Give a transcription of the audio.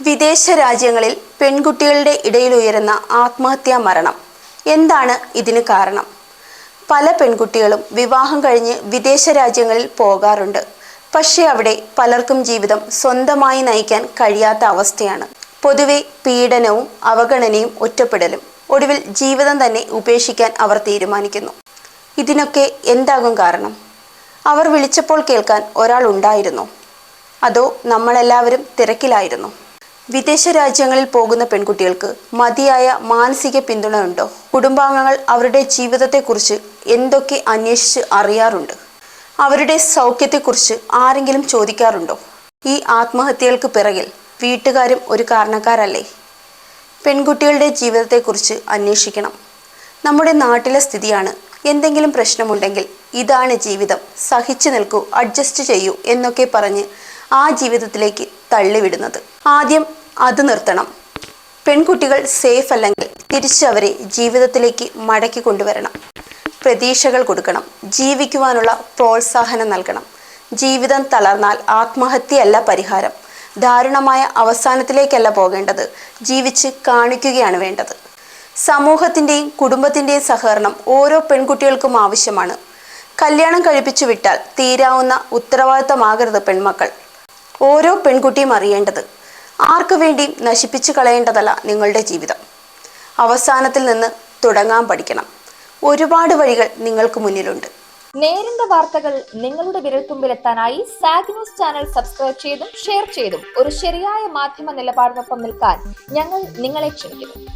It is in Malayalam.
വിദേശ രാജ്യങ്ങളിൽ പെൺകുട്ടികളുടെ ഇടയിൽ ഉയരുന്ന ആത്മഹത്യാ മരണം. എന്താണ് ഇതിന് കാരണം? പല പെൺകുട്ടികളും വിവാഹം കഴിഞ്ഞ് വിദേശ രാജ്യങ്ങളിൽ പോകാറുണ്ട്. പക്ഷേ അവിടെ പലർക്കും ജീവിതം സ്വന്തമായി നയിക്കാൻ കഴിയാത്ത അവസ്ഥയാണ്. പൊതുവെ പീഡനവും അവഗണനയും ഒറ്റപ്പെടലും ഒടുവിൽ ജീവിതം തന്നെ ഉപേക്ഷിക്കാൻ അവർ തീരുമാനിക്കുന്നു. ഇതിനൊക്കെ എന്താകും കാരണം? അവർ വിളിച്ചപ്പോൾ കേൾക്കാൻ ഒരാൾ ഉണ്ടായിരുന്നോ? അതോ നമ്മളെല്ലാവരും തിരക്കിലായിരുന്നു? വിദേശ രാജ്യങ്ങളിൽ പോകുന്ന പെൺകുട്ടികൾക്ക് മതിയായ മാനസിക പിന്തുണ ഉണ്ടോ കുടുംബാംഗങ്ങൾ അവരുടെ ജീവിതത്തെക്കുറിച്ച് എന്തൊക്കെ അന്വേഷിച്ച് അറിയാറുണ്ട്? അവരുടെ സൗഖ്യത്തെക്കുറിച്ച് ആരെങ്കിലും ചോദിക്കാറുണ്ടോ? ഈ ആത്മഹത്യകൾക്ക് പിറകിൽ വീട്ടുകാരും ഒരു കാരണക്കാരല്ലേ? പെൺകുട്ടികളുടെ ജീവിതത്തെക്കുറിച്ച് അന്വേഷിക്കണം. നമ്മുടെ നാട്ടിലെ സ്ഥിതിയാണ് എന്തെങ്കിലും പ്രശ്നമുണ്ടെങ്കിൽ ഇതാണ് ജീവിതം. സഹിച്ചു നിൽക്കൂ അഡ്ജസ്റ്റ് ചെയ്യൂ എന്നൊക്കെ പറഞ്ഞ് ആ ജീവിതത്തിലേക്ക് തള്ളിവിടുന്നത്. ആദ്യം അത് നിർത്തണം. പെൺകുട്ടികൾ സേഫ് അല്ലെങ്കിൽ തിരിച്ചവരെ ജീവിതത്തിലേക്ക് മടക്കി കൊണ്ടുവരണം. പ്രതീക്ഷകൾ കൊടുക്കണം. ജീവിക്കുവാനുള്ള പ്രോത്സാഹനം നൽകണം. ജീവിതം തളർന്നാൽ ആത്മഹത്യയല്ല പരിഹാരം. ദാരുണമായ അവസാനത്തിലേക്കല്ല പോകേണ്ടത്. ജീവിച്ച് കാണിക്കുകയാണ് വേണ്ടത്. സമൂഹത്തിന്റെയും കുടുംബത്തിന്റെയും സഹകരണം ഓരോ പെൺകുട്ടികൾക്കും ആവശ്യമാണ്. കല്യാണം കഴിപ്പിച്ചു വിട്ടാൽ തീരാവുന്ന ഉത്തരവാദിത്തമാകരുത് പെൺമക്കൾ. ഓരോ പെൺകുട്ടിയും അറിയേണ്ടത് ആർക്കു വേണ്ടിയും നശിപ്പിച്ചു കളയേണ്ടതല്ല നിങ്ങളുടെ ജീവിതം. അവസാനത്തിൽ നിന്ന് തുടങ്ങാൻ പഠിക്കണം. ഒരുപാട് വഴികൾ നിങ്ങൾക്ക് മുന്നിലുണ്ട്. നേരിന്റെ വാർത്തകൾ നിങ്ങളുടെ വിരൽത്തുമ്പിലെത്താനായി സാഗ് ന്യൂസ് ചാനൽ സബ്സ്ക്രൈബ് ചെയ്തും ഷെയർ ചെയ്തും ഒരു ശരിയായ മാധ്യമ നിലപാടിനൊപ്പം നിൽക്കാൻ ഞങ്ങൾ നിങ്ങളെ ക്ഷണിക്കുന്നു.